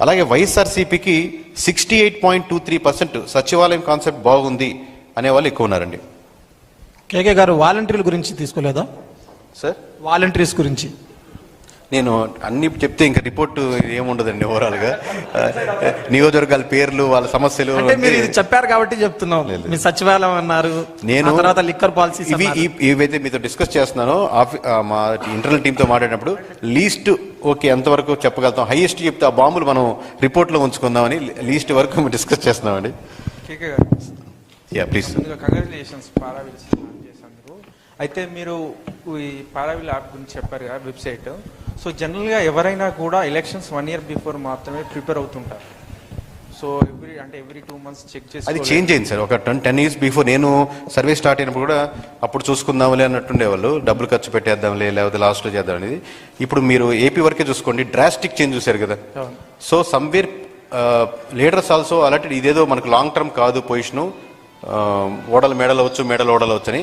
అలాగే వైఎస్ఆర్సీపీకి sixty eight point two three percent సచివాలయం కాన్సెప్ట్ బాగుంది అనేవాళ్ళు ఎక్కువ ఉన్నారండి. కేకే గారు వాలంటీర్ల గురించి తీసుకోలేదా? సార్? వాలంటీర్స్ గురించి. నేను అన్ని చెప్తే ఇంకా రిపోర్ట్ ఏముండదండి ఓవరాల్గా నియోజకవర్గాల పేర్లు వాళ్ళ సమస్యలు మీరు ఇది చెప్పారు కాబట్టి చెప్తున్నాం. లేదు. మీ సచివాలయం అన్నారు నేను తర్వాత లిక్కర్ పాలసీస్ ఇవి ఏవైతే మీతో డిస్కస్ చేస్తున్నానో. మా ఇంటర్నల్ టీంతో మాట్లాడినప్పుడు లీస్ట్ ఓకే ఎంతవరకు చెప్పగలుగుతాం. హైయెస్ట్ చెప్తే ఆ బాంబులు మనం రిపోర్ట్లో ఉంచుకుందామని లీస్ట్ వరకు డిస్కస్ చేస్తున్నామండి. యా ప్లీజ్ కంగ్రాచులేషన్స్ అయితే మీరు ఈ పారావిల్ యాప్ గురించి చెప్పారు కదా వెబ్సైట్. సో జనరల్గా ఎవరైనా కూడా ఎలక్షన్స్ వన్ ఇయర్ బిఫోర్ మాత్రమే ప్రిపేర్ అవుతుంటారు. సో ఎవ్రీ అంటే ఎవ్రీ టూ మంత్స్ చెక్ చేసి అది చేంజ్ అయింది సార్. ఒక టెన్ టెన్ ఇయర్స్ బిఫోర్ నేను సర్వే స్టార్ట్ అయినప్పుడు కూడా అప్పుడు చూసుకుందాంలే అన్నట్టుండేవాళ్ళు. డబ్బులు ఖర్చు పెట్టేద్దాంలే లేకపోతే లాస్ట్లో చేద్దాం అనేది. ఇప్పుడు మీరు ఏపీ వరకే చూసుకోండి. డ్రాస్టిక్ చేంజ్ చూశారు కదా. సో సమ్వేర్ లీడర్స్ ఆల్సో అలాంటి ఇదేదో మనకు లాంగ్ టర్మ్ కాదు పొజిషను ఓడలు మేడలు అవచ్చు మేడలు ఓడలు అవచ్చు అని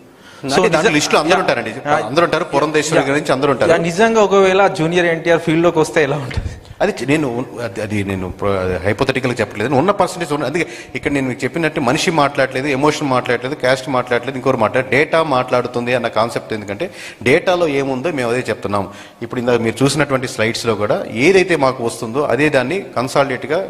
లిస్టులో అందరూ ఉంటారండి. అందరూ ఉంటారు పురంధేశ్వరి గురించి అందరూ ఉంటారు. నిజంగా ఒకవేళ జూనియర్ ఎన్టీఆర్ ఫీల్డ్లోకి వస్తే ఎలా ఉంటుంది? అది నేను అది- నేను హైపోథెటికల్ చెప్పట్లేదు. ఉన్న పర్సంటేజ్ ఉన్న అందుకే ఇక్కడ నేను మీకు చెప్పినట్టు మనిషి మాట్లాడలేదు ఎమోషన్ మాట్లాడలేదు క్యాస్ట్ మాట్లాడలేదు ఇంకోరు మాట్లాడు డేటా మాట్లాడుతుంది అన్న కాన్సెప్ట్ ఎందుకంటే డేటాలో ఏముందో మేము అదే చెప్తున్నాం. ఇప్పుడు ఇందాక మీరు చూసినటువంటి స్లైడ్స్లో కూడా ఏదైతే మాకు వస్తుందో అదే దాన్ని కన్సాలిడేట్గా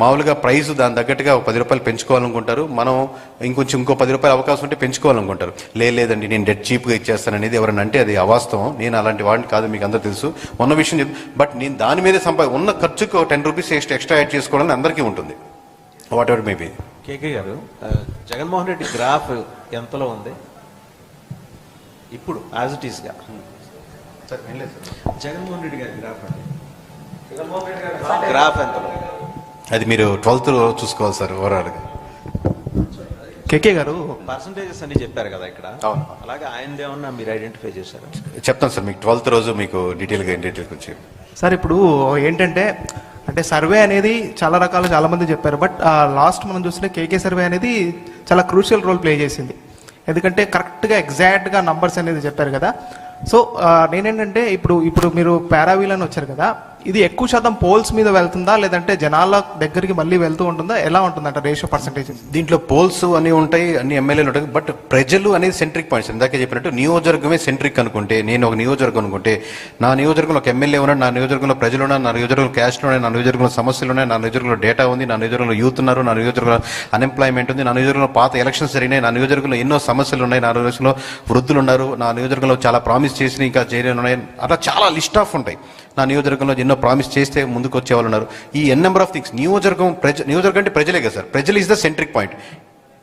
మామూలుగా ప్రైస్ దాని తగ్గట్టుగా ఒక పది రూపాయలు పెంచుకోవాలనుకుంటారు. మనం ఇంకొంచెం ఇంకో పది రూపాయలు అవకాశం ఉంటే పెంచుకోవాలనుకుంటారు. "లే- లేదండి నేను డెడ్ చీప్గా ఇచ్చేస్తాను అనేది ఎవరైనా అంటే అది అవాస్తవం. నేను అలాంటి వాడిని కాదు మీకు అందరూ తెలుసు. ఉన్న విషయం బట్ నేను దాని మీదే సంపా ఉన్న ఖర్చుకు ten rupees extra extra add చేసుకోవడానికి అందరికీ ఉంటుంది. వాట్ ఎవర్ మేబీ కేకే గారు జగన్మోహన్ రెడ్డి గ్రాఫ్ ఎంతలో ఉంది? ఇప్పుడు యాజ్ ఇట్ ఈస్గా జగన్మోహన్ రెడ్డి గారి గ్రాఫ్ అండి. గ్రాఫ్ ఎంతలో? అది మీరు ట్వెల్త్ చూసుకోవాలి సార్ ఓవరాల్గా కేకే గారు పర్సంటేజెస్ అన్ని చెప్పారు కదా ఇక్కడ. అవును. అలాగే ఆయనది ఏమన్నా మీరు ఐడెంటిఫై చేశారు? చెప్తాను సార్ మీకు ట్వెల్త్ రోజు మీకు డీటెయిల్గా డీటెయిల్కి వచ్చి సార్ ఇప్పుడు ఏంటంటే అంటే సర్వే అనేది చాలా రకాలు చాలా మంది చెప్పారు బట్ లాస్ట్ మనం చూస్తే కేకే సర్వే అనేది చాలా క్రూషియల్ రోల్ ప్లే చేసింది. ఎందుకంటే కరెక్ట్గా ఎగ్జాక్ట్గా నంబర్స్ అనేది చెప్పారు కదా. సో నేనేంటంటే ఇప్పుడు ఇప్పుడు మీరు పారావీల్ అని వచ్చారు కదా ఇది ఎక్కువ శాతం పోల్స్ మీద వెళ్తుందా లేదంటే జనాల దగ్గరికి మళ్ళీ వెళ్తూ ఉంటుందా ఎలా ఉంటుందంట రేషియో పర్సంటేజ్ దీంట్లో పోల్స్ అన్ని ఉంటాయి అన్ని ఎమ్మెల్యేలు ఉంటాయి బట్ ప్రజలు అనేది సెంట్రిక్ పాయింట్స్ ఇందాక చెప్పినట్టు నియోజకవర్గమే సెంట్రిక్ అనుకుంటే నేను ఒక నియోజకవర్గం అనుకుంటే నా నియోజకవర్గంలో ఒక ఎమ్మెల్యే ఉన్నాడు నా నియోజకవర్గంలో ప్రజలు ఉన్నారు నా నియోజకవర్గంలో క్యాస్ట్ ఉన్నాయి నా నియోజకవర్గంలో సమస్యలు ఉన్నాయి నా నియోజకవర్గంలో డేటా ఉంది నా నియోజకవర్గంలో యూత్ ఉన్నారు నా నియోజకవర్గంలో అన్ఎంప్లాయ్మెంట్ ఉంది నా నియోజకవర్గంలో పాత ఎలక్షన్స్ జరిగినాయి నా నియోజకవర్గంలో ఎన్నో సమస్యలు ఉన్నాయి నా నియోజకవర్గంలో వృద్ధులు ఉన్నారు నా నియోజకవర్గంలో చాలా ప్రామిస్ చేసిన ఇంకా చేయలేని ఉన్నాయి అట్లా చాలా లిస్ట్ ఆఫ్ ఉంటాయి నా నియోజకవర్గంలో ఎన్నో ప్రామిస్ చేస్తే ముందుకు వచ్చేవాళ్ళు ఉన్నారు ఈ ఎన్ నెంబర్ ఆఫ్ థింగ్స్ నియోజకవర్గం ప్రజ నియోజకవర్గం అంటే ప్రజలే కదా సార్. ప్రజలు ఇస్ ద సెంట్రిక్ పాయింట్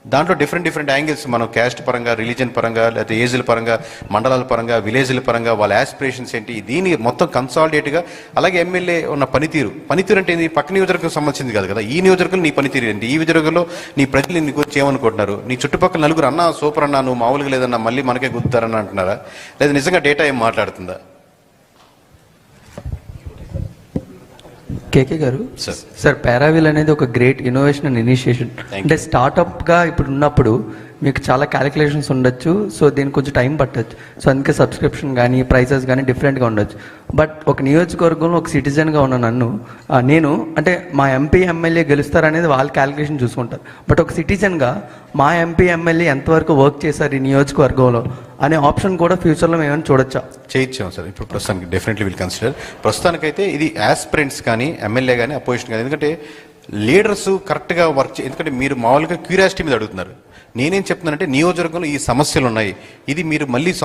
దాంట్లో డిఫరెంట్ డిఫరెంట్ యాంగిల్స్ మనం క్యాస్ట్ పరంగా రిలీజన్ పరంగా లేదా ఏజ్ల పరంగా మండలాల పరంగా విలేజ్ల పరంగా వాళ్ళ ఆస్పిరేషన్స్ ఏంటి దీన్ని మొత్తం కన్సాలిడేట్గా అలాగే ఎమ్మెల్యే ఉన్న పనితీరు. పనితీరు అంటే ఏంది? పక్క నియోజకవర్గం సంబంధించింది కాదు కదా. ఈ నియోజకవర్గం నీ పనితీరు ఏంటి? ఈ నియోజకవర్గంలో నీ ప్రజలు నీకు వచ్చి ఏమనుకుంటున్నారు నీ చుట్టుపక్కల నలుగురు అన్న సూపర్ అన్నా నువ్వు మామూలుగా లేదన్నా మళ్ళీ మనకే గుద్దుతారని అంటున్నారా? లేదా నిజంగా డేటా ఏం మాట్లాడుతుందా? కేకే గారు. సార్ పారావిల్ అనేది ఒక గ్రేట్ ఇన్నోవేషన్ అండ్ ఇనిషియేషన్. అంటే స్టార్టప్గా ఇప్పుడు ఉన్నప్పుడు మీకు చాలా క్యాలిక్యులేషన్స్ ఉండొచ్చు. సో దీనికి కొంచెం టైం పట్టొచ్చు. సో అందుకే సబ్స్క్రిప్షన్ కానీ ప్రైసెస్ కానీ డిఫరెంట్గా ఉండొచ్చు. బట్ ఒక నియోజకవర్గంలో ఒక సిటిజన్గా ఉన్న నన్ను నేను అంటే మా ఎంపీ ఎమ్మెల్యే గెలుస్తారనేది వాళ్ళ క్యాలిక్యులేషన్ చూసుకుంటారు. బట్ ఒక సిటిజన్గా మా ఎంపీ ఎమ్మెల్యే ఎంతవరకు వర్క్ చేశారు ఈ నియోజకవర్గంలో అనే ఆప్షన్ కూడా ఫ్యూచర్లో మేము చూడొచ్చా? చేయించాం సార్. ఇప్పుడు ప్రస్తుతానికి డెఫినెట్లీ విల్ కన్సిడర్ ప్రస్తుతానికైతే ఇది యాస్పిరెంట్స్ కానీ ఎమ్మెల్యే కానీ అపోజిషన్ కానీ. ఎందుకంటే లీడర్స్ కరెక్ట్గా వర్క్ చే ఎందుకంటే మీరు మామూలుగా క్యూరియాసిటీ మీద అడుగుతున్నారు. నేనేం చెప్తున్నానంటే నియోజకవర్గంలో ఈ సమస్యలు ఉన్నాయి ఇది మీరు మళ్ళీ